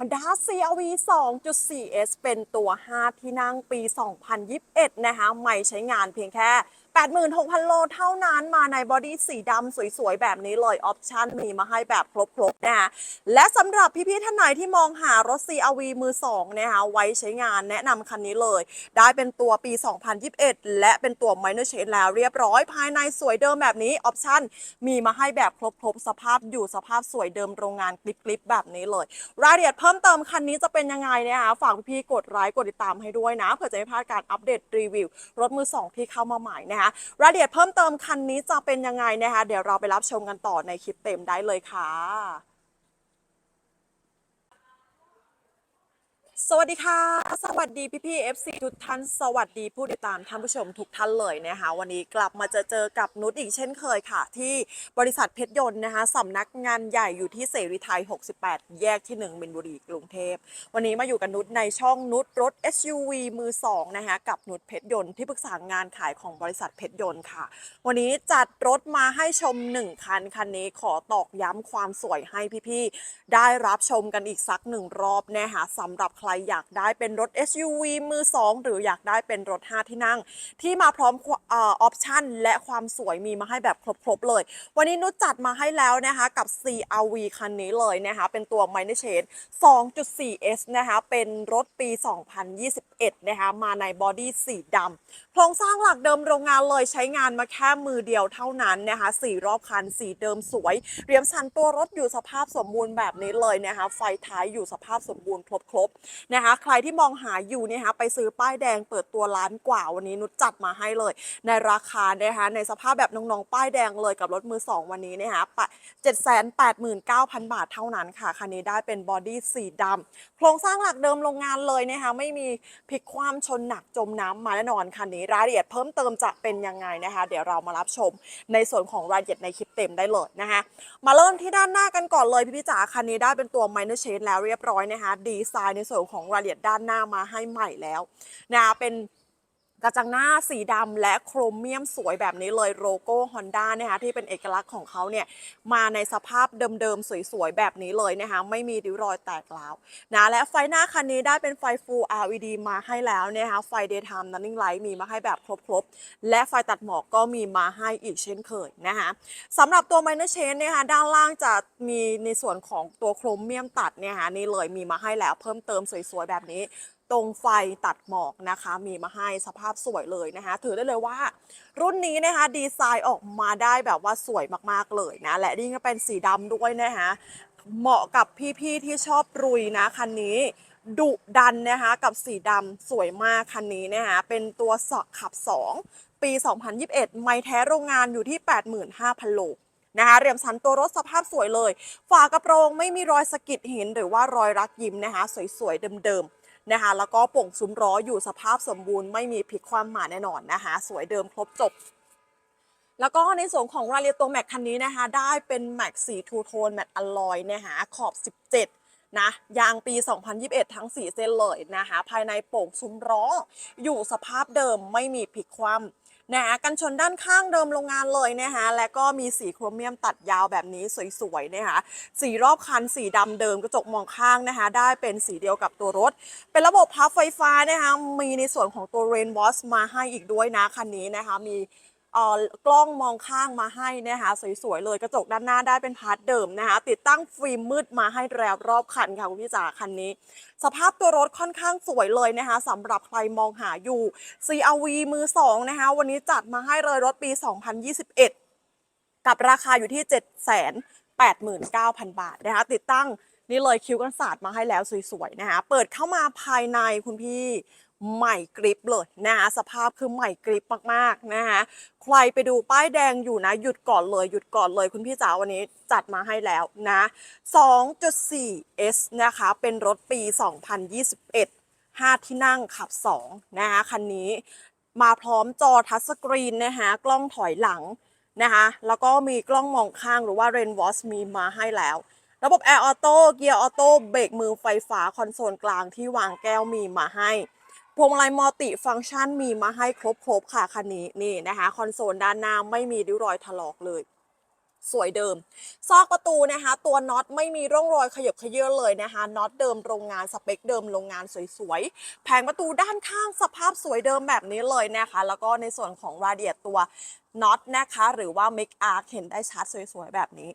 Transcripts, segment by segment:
Honda CRV 2.4S เป็นตัว 5 ที่นั่งปี 2021 นะคะ ไม่ใช้งานเพียงแค่ 86,000 โลเท่านั้นมาในบอดี้สีดำสวยๆ แบบนี้เลย ออปชั่นมีมาให้แบบครบๆนะคะและสำหรับพี่ๆท่านไหนที่มองหารถ CRV มือ2นะคะไว้ใช้งานแนะนำคันนี้เลย ได้เป็นตัวปี 2021 และเป็นตัว minor change แล้วเรียบร้อยภายในสวยเดิมแบบนี้ ออปชั่นมีมาให้แบบครบๆ สภาพอยู่สภาพสวยเดิมโรงงานกลิบๆ แบบนี้เลย รายละเอียดเพิ่มเติมคันนี้จะเป็นยังไงนะคะฝากพี่ๆกดไลค์กดติดตามให้ด้วยนะเผื่อจะไม่พลาดการอัปเดตรีวิวรถมือ2ที่เข้ามาใหม่นะคะรายละเอียดเพิ่มเติมคันนี้จะเป็นยังไงนะคะ เดี๋ยวเราไปรับชมกันต่อในคลิปเต็มได้เลยค่ะ สวัสดีค่ะ สวัสดีพี่พี่ๆ FC ทุกท่าน สวัสดีผู้ติดตามท่านผู้ชมทุกท่านเลยนะคะวันนี้กลับมาจอเจอกับนุชอีกเช่นเคยค่ะ ที่บริษัทเพชรยนต์นะคะสำนักงานใหญ่อยู่ที่เสรีไทย 68 แยกที่1มินบุรีกรุงเทพ วันนี้มาอยู่กับนุชในช่องนุชรถ SUV มือ2นะคะกับนุชเพชรยนต์ที่ปรึกษางานขายของบริษัทเพชรยนต์ค่ะ วันนี้จัดรถมาให้ชม 1 คันคันนี้ขอตอกย้ำความสวยให้พี่ๆได้รับชมกันอีกสักหนึ่งรอบนะคะสำหรับใครอยากได้เป็นรถ SUV มือ 2 หรืออยากได้เป็นรถ 5 ที่นั่ง ที่มาพร้อมออปชั่น และความสวยมีมาให้แบบครบๆเลย วันนี้นุชจัดมาให้แล้วนะคะกับ CRV คันนี้เลยนะคะ เป็นตัว Minor Change 2.4S นะคะเป็นรถปี 2021 นะคะมาในบอดี้สีดำโครงสร้างหลักเดิมโรงงานเลยใช้งานมาแค่มือเดียวเท่านั้นนะคะสีรอบคันสีเดิมสวย เรียมสันตัวรถอยู่สภาพสมบูรณ์แบบนี้เลยนะคะไฟท้ายอยู่สภาพสมบูรณ์ครบๆนะคะ ใครที่มองหาอยู่เนยนะคะไปซื้อป้ายแดงเปิดตัวล้านกว่าวันนี้นุชจัดมาให้เลย ในราคานะคะในสภาพแบบน้องๆ ป้ายแดงเลยกับรถมือ 2 วันนี้นะคะปะ789,000บาทเท่านั้นค่ะ คันนี้ได้เป็นบอดี้สีดำโครงสร้างหลักเดิมโรงงานเลยนะคะไม่มีพลิกคว่ำชนหนักจมน้ำมาแน่นอนคันนี้รายละเอียดเพิ่มเติมจะเป็นยังไงนะคะ เดี๋ยวเรามารับชมในส่วนของรายละเอียดในคลิปเต็มได้เลยนะคะมาเริ่มที่ด้านหน้ากันก่อนเลยพี่พี่ๆจ๋าคันนี้ได้เป็นตัว minor change แล้วเรียบร้อยนะคะดีไซน์ในส่วนของของรายละเอียดด้านหน้ามาให้ใหม่แล้วนะเป็น กระจังหน้าสีดำและโครเมียมสวยแบบนี้เลยโลโก้ Honda นะคะที่เป็นเอกลักษณ์ของเขาเนี่ยมาในสภาพเดิมๆ สวยๆ แบบนี้เลยนะคะไม่มีริ้วรอยแตกร้าวนะและไฟหน้าคันนี้ได้เป็นไฟ Full LED มาให้แล้วนะคะไฟ Daytime Running Light มีมาให้แบบครบๆ และไฟตัดหมอกก็มีมาให้อีกเช่นเคยนะคะสำหรับตัว Minor Change นะคะด้านล่างจะมีในส่วนของตัวโครเมียมตัดเนี่ยค่ะนี่เลยมีมาให้แล้วเพิ่มเติมสวยๆ แบบนี้ ตรงไฟตัดหมอกนะคะ มีมาให้สภาพสวยเลยนะคะ ถือได้เลยว่า รุ่นนี้นะคะดีไซน์ออกมาได้แบบว่าสวยมากๆเลยนะ และนี่ก็เป็นสีดำด้วยนะคะเหมาะกับพี่ๆที่ชอบรุยนะคันนี้ดุดันนะคะกับสีดำสวยมากคันนี้นะคะเป็นตัวสอกขับ 2 ปี 2021 ไม่แท้โรงงานอยู่ที่ 85,000 โลนะคะเรียมสันตัวรถสภาพสวยเลย ฝากระโปรงไม่มีรอยสะกิดหินหรือว่ารอยรักยิ้มนะคะ สวยๆเดิมๆ นะคะ แล้วก็ป่งซุ้มล้ออยู่สภาพสมบูรณ์ไม่มีผิดความหมาแน่นอนนะคะ สวยเดิมครบจบแล้วก็ในส่วนของรายละเอียดตัวแม็กคันนี้นะคะ ได้เป็นแม็กสีทูโทนแม็กอลลอยนะคะขอบ 17 นะ ยางปี 2021 ทั้ง 4 เส้นเลยนะคะ ภายในโป่งซุ้มล้ออยู่สภาพเดิมไม่มีผิดความ นะคะกันชนด้านข้างเดิมโรงงานเลยนะคะและก็มีสีโครเมียมตัดยาวแบบนี้สวยๆนะคะสีรอบคันสีดำเดิมกระจกมองข้างนะคะได้เป็นสีเดียวกับตัวรถ เป็นระบบพับไฟฟ้านะคะมีในส่วนของตัวเรนวอสมาให้อีกด้วยนะคันนี้นะคะมี กล้องมองข้างมาให้นะคะสวยๆเลยกระจกด้านหน้าได้เป็นพาร์ทเดิมนะคะติดตั้งฟิล์มมืดมาให้แล้วรอบคันค่ะคุณพี่จ๋าคันนี้ สภาพตัวรถค่อนข้างสวยเลยนะคะสำหรับใครมองหาอยู่ CRV มือ2นะคะวันนี้จัดมาให้เลยรถปี 2021 กับราคาอยู่ที่ 789,000 บาทนะคะติดตั้งนี่เลยคิวกันศาสตร์มาให้แล้วสวยๆนะคะเปิดเข้ามาภายในคุณพี่ ใหม่กริปเลยนะคะสภาพคือใหม่กริปมากๆนะคะใครไปดูป้ายแดงอยู่นะ หยุดก่อนเลยหยุดก่อนเลยคุณพี่จ๋าวันนี้จัดมาให้แล้วนะ 2.4S นะคะเป็นรถปี 2021 5 ที่นั่งขับ 2 นะคะคันนี้มาพร้อมจอทัชสกรีนนะคะกล้องถอยหลังนะคะแล้วก็มีกล้องมองข้างหรือว่า Rain Watch มีมาให้แล้ว ระบบแอร์ออโต้เกียร์ออโต้เบรกมือไฟฟ้าคอนโซลกลางที่วางแก้วมีมาให้ พวงมาลัยมัลติฟังก์ชันมีมาให้ครบๆค่ะคันนี้นี่นะคะคอนโซลด้านหน้าไม่มีริ้วรอยถลอกเลย สวยเดิม ซอกประตูนะคะ ตัวน็อตไม่มีร่องรอยขยบขยื้อเลยนะคะน็อตเดิมโรงงานสเปคเดิมโรงงานสวยๆแผงประตูด้านข้างสภาพสวยเดิมแบบนี้เลยนะคะ แล้วก็ในส่วนของรายละเอียดตัวน็อตนะคะ หรือว่า Make Arc เห็นได้ชัดสวยๆแบบนี้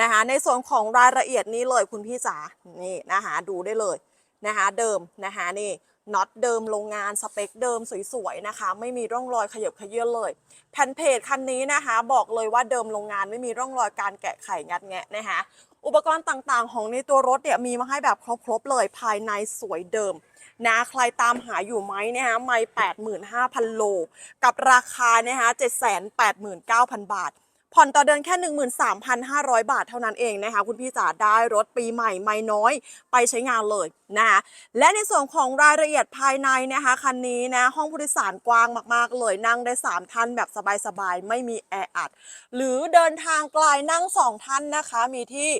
นะคะในส่วนของรายละเอียดนี้เลยคุณพี่จ๋านี่นะคะดูได้เลยนะคะเดิมนะคะนี่ น็อตเดิมโรงงานสเปคเดิมสวยๆนะคะ ไม่มีร่องรอยขยบเขยื้อเลย แผ่นเพจคันนี้นะคะ บอกเลยว่าเดิมโรงงานไม่มีร่องรอยการแกะไขงัดแงะนะคะอุปกรณ์ต่างๆ ของในตัวรถเนี่ยมีมาให้แบบครบๆเลยภายในสวยเดิมนะใครตามหาอยู่ไหมนะคะไม่แปดหมื่นห้าพันโล กับราคานะคะเจ็ดแสนแปดหมื่นเก้าพันบาท ผ่อนต่อเดือนแค่ 13,500 บาทเท่านั้นเองนะคะคุณพี่จ๋าได้รถปีใหม่ไม่น้อยไปใช้งานเลยนะคะและในส่วนของรายละเอียดภายในนะคะคันนี้นะห้องผู้โดยสารกว้างมากๆ เลยนั่งได้ 3 ท่านแบบสบายๆ ไม่มีแออัด หรือเดินทางไกลนั่ง 2 ท่านนะคะ มีที่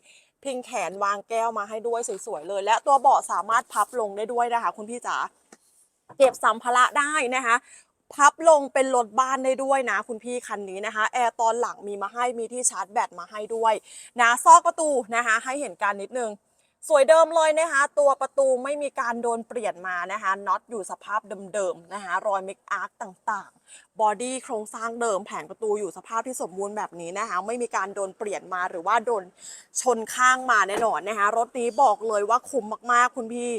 พิงแขนวางแก้วมาให้ด้วยสวยๆเลย และตัวเบาะสามารถพับลงได้ด้วยนะคะคุณพี่จ๋าเก็บสัมภาระได้นะคะ พับลงเป็นรถบ้านได้ด้วยนะ คุณพี่คันนี้นะคะ แอร์ตอนหลังมีมาให้มีที่ชาร์จแบตมาให้ด้วยนะซอกประตูนะคะ ให้เห็นการนิดนึง สวยเดิมเลยนะคะ ตัวประตูไม่มีการโดนเปลี่ยนมานะคะน็อตอยู่สภาพเดิมๆนะคะ รอยเมคอาร์คต่างๆ บอดี้โครงสร้างเดิมแผงประตูอยู่สภาพที่สมบูรณ์แบบนี้นะคะ ไม่มีการโดนเปลี่ยนมาหรือว่าโดนชนข้างมาแน่นอนนะคะ รถนี้บอกเลยว่าคุ้มมากๆคุณพี่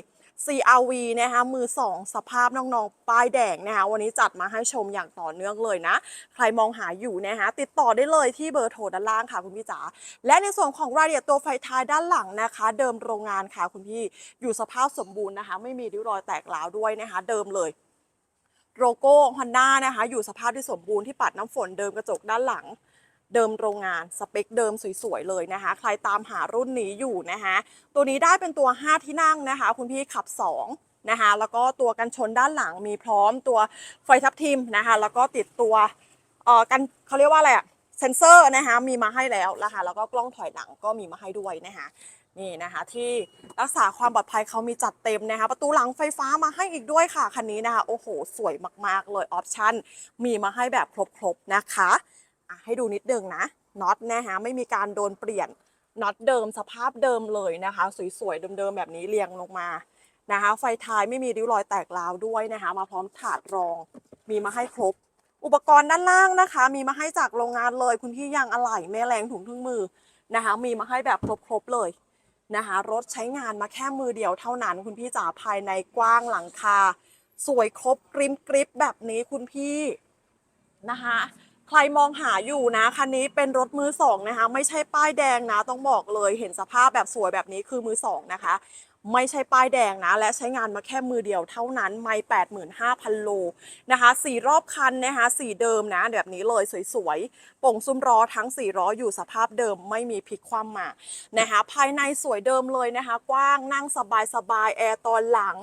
CRV นะคะมือ 2 สภาพน้องๆ ป้ายแดงนะคะวันนี้จัดมาให้ชมอย่างต่อเนื่องเลยนะ ใครมองหาอยู่นะคะติดต่อได้เลยที่เบอร์โทรด้านล่างค่ะคุณพี่จ๋าและในส่วนของรายละเอียดตัวไฟท้ายด้านหลังนะคะ เดิมโรงงานค่ะคุณพี่อยู่สภาพสมบูรณ์นะคะ ไม่มีริ้วรอยแตกร้าวด้วยนะคะ เดิมเลยโลโก้ฮอนด้านะคะ อยู่สภาพที่สมบูรณ์ที่ปัดน้ำฝนเดิมกระจกด้านหลัง เดิมโรงงานสเปคเดิมสวยๆเลยนะคะ ใครตามหารุ่นนี้อยู่นะคะตัวนี้ได้เป็นตัว 5 ที่นั่งนะคะ คุณพี่ขับ 2 นะคะ แล้วก็ตัวกันชนด้านหลังมีพร้อมตัวไฟทับทิมนะคะ แล้วก็ติดตัวเอ่อกันเขาเรียกว่าอะไรอะเซนเซอร์นะคะมีมาให้แล้วนะคะแล้วก็กล้องถอยหลังก็มีมาให้ด้วยนะคะนี่นะคะที่รักษาความปลอดภัยเขามีจัดเต็มนะคะ ประตูหลังไฟฟ้ามาให้อีกด้วยค่ะคันนี้นะคะ โอ้โห สวยมากๆเลยออปชั่นมีมาให้แบบครบๆนะคะ อะให้ดูนิดนึงนะน็อตนะคะไม่มีการโดนเปลี่ยนน็อตเดิมสภาพเดิมเลยนะคะ สวยๆเดิมๆแบบนี้เรียงลงมานะคะ ไฟท้ายไม่มีริ้วรอยแตกราวด้วยนะคะ มาพร้อมถาดรอง มีมาให้ครบ อุปกรณ์ด้านล่างนะคะ มีมาให้จากโรงงานเลย คุณพี่ยางอะไหล่แม่แรงถุงทึ่งมือนะคะ มีมาให้แบบครบๆเลยนะคะ รถใช้งานมาแค่มือเดียวเท่านั้น คุณพี่จ๋าภายในกว้างหลังคา สวยครบกริมกริบแบบนี้คุณพี่นะคะ ใครมองหาอยู่นะคันนี้เป็นรถมือสองนะคะ ไม่ใช่ป้ายแดงนะ ต้องบอกเลยเห็นสภาพแบบสวยแบบนี้คือมือสองนะคะ ไม่ใช่ป้ายแดงนะ และใช้งานมาแค่มือเดียวเท่านั้นไม่แปดหมื่นห้าพันโลนะคะสีรอบคันนะคะสีเดิมนะ แบบนี้เลยสวยๆป่งซุ้มล้อทั้งสี่ล้ออยู่สภาพเดิมไม่มีพลิกคว่ำมานะคะ ภายในสวยเดิมเลยนะคะ กว้างนั่งสบายๆแอร์ตอนหลัง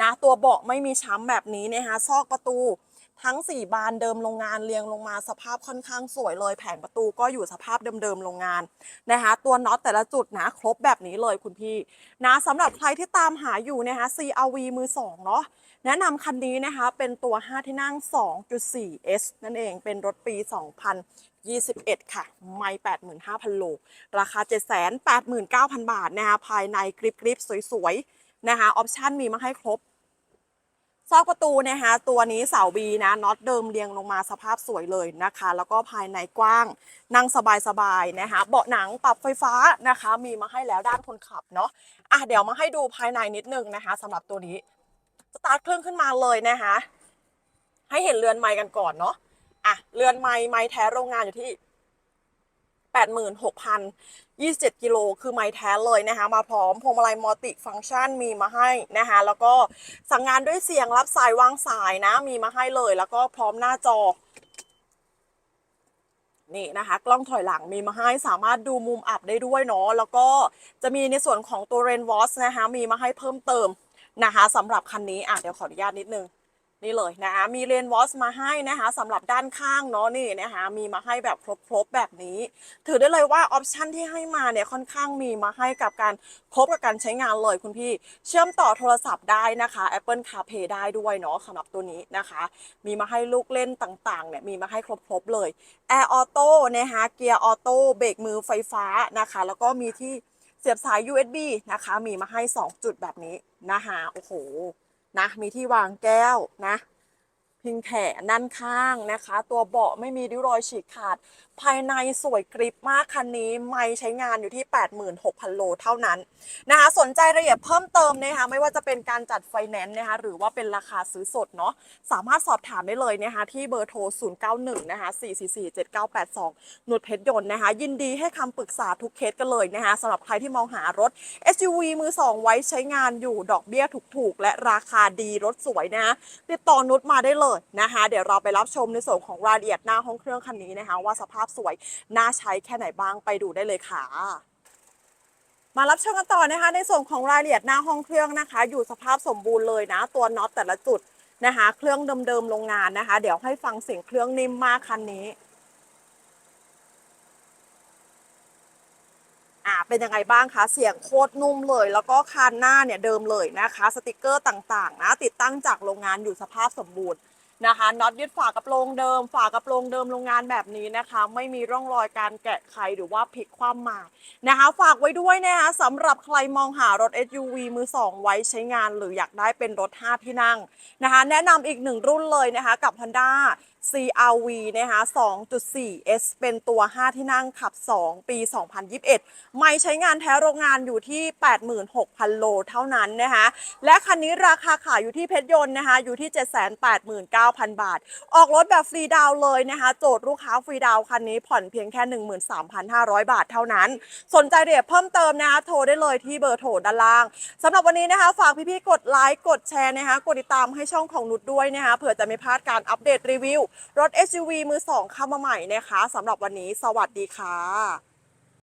นะ ตัวเบาะไม่มีช้ำแบบนี้นะคะซอกประตู ทั้ง 4 บานเดิมโรงงานเรียงลงมาสภาพค่อนข้างสวยเลย แผงประตูก็อยู่สภาพเดิมๆโรงงานนะคะ ตัวน็อตแต่ละจุดนะครบแบบนี้เลยคุณพี่นะสำหรับใครที่ตามหาอยู่นะคะ CRV มือ2เนาะแนะนำคันนี้นะคะเป็นตัว 5 ที่นั่ง 2.4S นั่นเองเป็นรถปี 2021 ค่ะ ไม่ 85,000 โล ราคา 789,000 บาทนะคะภายในกริบๆสวยๆนะคะออปชั่นมีมาให้ครบ ซอกประตูนะคะตัวนี้เสาบีนะน็อตเดิมเรียงลงมาสภาพสวยเลยนะคะ แล้วก็ภายในกว้างนั่งสบายๆนะคะ เบาะหนังปรับไฟฟ้านะคะ มีมาให้แล้วด้านคนขับเนาะอะเดี๋ยวมาให้ดูภายในนิดนึงนะคะสำหรับตัวนี้สตาร์ทเครื่องขึ้นมาเลยนะคะ ให้เห็นเรือนไม้กันก่อนเนาะอะเรือนไม้ไม้แท้โรงงานอยู่ที่ 86,027 กิโล คือไม้แท้เลยนะคะ มาพร้อมพวงมาลัยมัลติฟังก์ชันมีมาให้นะคะ แล้วก็สั่งงานด้วยเสียงรับสายวางสายนะ มีมาให้เลย แล้วก็พร้อมหน้าจอนี่นะคะกล้องถอยหลังมีมาให้สามารถดูมุมอับได้ด้วยเนาะแล้วก็จะมีในส่วนของตัวเรนวอสนะคะมีมาให้เพิ่มเติมนะคะสำหรับคันนี้อะเดี๋ยวขออนุญาตนิดนึง นี่เลยนะคะมีเลนวอสมาให้นะคะสำหรับด้านข้างเนาะนี่นะคะมีมาให้แบบครบๆแบบนี้ ถือได้เลยว่าออปชันที่ให้มาเนี่ยค่อนข้างมีมาให้กับการครบกับการใช้งานเลยคุณพี่ เชื่อมต่อโทรศัพท์ได้นะคะ Apple CarPlay ได้ด้วยเนาะสำหรับตัวนี้นะคะ มีมาให้ลูกเล่นต่างๆเนี่ยมีมาให้ครบๆเลย Air Auto นะคะเกียร์ออโต้เบรกมือไฟฟ้านะคะ แล้วก็มีที่เสียบสาย USB นะคะ มีมาให้ 2 จุดแบบนี้นะคะโอ้โห นะ มีที่วางแก้วนะ พิงแขนด้านข้างนะคะ ตัวเบาะไม่มีริ้วรอยฉีกขาด ภายในสวยกริบมากคันนี้ ไม่ใช้งานอยู่ที่ 86,000 โลเท่านั้นนะคะ สนใจรายละเอียดเพิ่มเติมนะคะไม่ว่าจะเป็นการจัดไฟแนนซ์นะคะหรือว่าเป็นราคาซื้อสดเนาะสามารถสอบถามได้เลยนะคะที่เบอร์โทร 091 นะคะ 444 7982นุชเพชรยนต์นะคะ ยินดีให้คำปรึกษาทุกเคสกันเลยนะคะสำหรับใครที่มองหารถ SUV มือสองไว้ใช้งานอยู่ดอกเบี้ยถูกๆและราคาดีรถสวยนะติดต่อนุชมาได้เลยนะคะ เดี๋ยวเราไปรับชมในส่วนของรายละเอียดหน้าห้องเครื่องคันนี้นะคะ ว่าสภาพสวยน่าใช้แค่ไหนบ้างไปดูได้เลยค่ะมารับชมกันต่อนะคะ ในส่วนของรายละเอียดหน้าห้องเครื่องนะคะ อยู่สภาพสมบูรณ์เลยนะ ตัวน็อตแต่ละจุดนะคะ เครื่องเดิมๆโรงงานนะคะ เดี๋ยวให้ฟังเสียงเครื่องนิ่มมากคันนี้อ่าเป็นยังไงบ้างคะ เสียงโคตรนุ่มเลย แล้วก็คานหน้าเนี่ยเดิมเลยนะคะ สติกเกอร์ต่างๆนะ ติดตั้งจากโรงงานอยู่สภาพสมบูรณ์ นะคะน็อตยึดฝากระโปรงเดิม ฝากระโปรงเดิมโรงงานแบบนี้นะคะ ไม่มีร่องรอยการแกะไขหรือว่าพลิกคว่ำมานะคะ ฝากไว้ด้วยนะคะสำหรับใครมองหารถ SUV มือ 2 ไว้ใช้งาน หรืออยากได้เป็นรถ 5 ที่นั่งนะคะ แนะนำอีกหนึ่งรุ่นเลยนะคะกับ Honda CRV นะคะ 2.4 S เป็นตัว 5 ที่นั่งขับ 2 ปี 2021 ไม่ใช้งานแท้โรงงานอยู่ที่ 86,000 โลเท่านั้นนะคะ และคันนี้ราคาขายอยู่ที่เพชรยนต์นะคะ อยู่ที่ 789,000 บาท ออกรถแบบฟรีดาวเลยนะคะ โจทย์ลูกค้าฟรีดาวคันนี้ผ่อนเพียงแค่ 13,500 บาทเท่านั้น สนใจเอียดเพิ่มเติมนะคะ โทรได้เลยที่เบอร์โทรด้านล่างสำหรับวันนี้นะคะ ฝากพี่ๆ กดไลค์ กดแชร์นะคะ กดติดตามให้ช่องของนุชด้วยนะคะ เผื่อจะไม่พลาดการอัปเดตรีวิวรถ SUV มือ2เข้ามาใหม่นะคะสำหรับวันนี้ สวัสดีค่ะ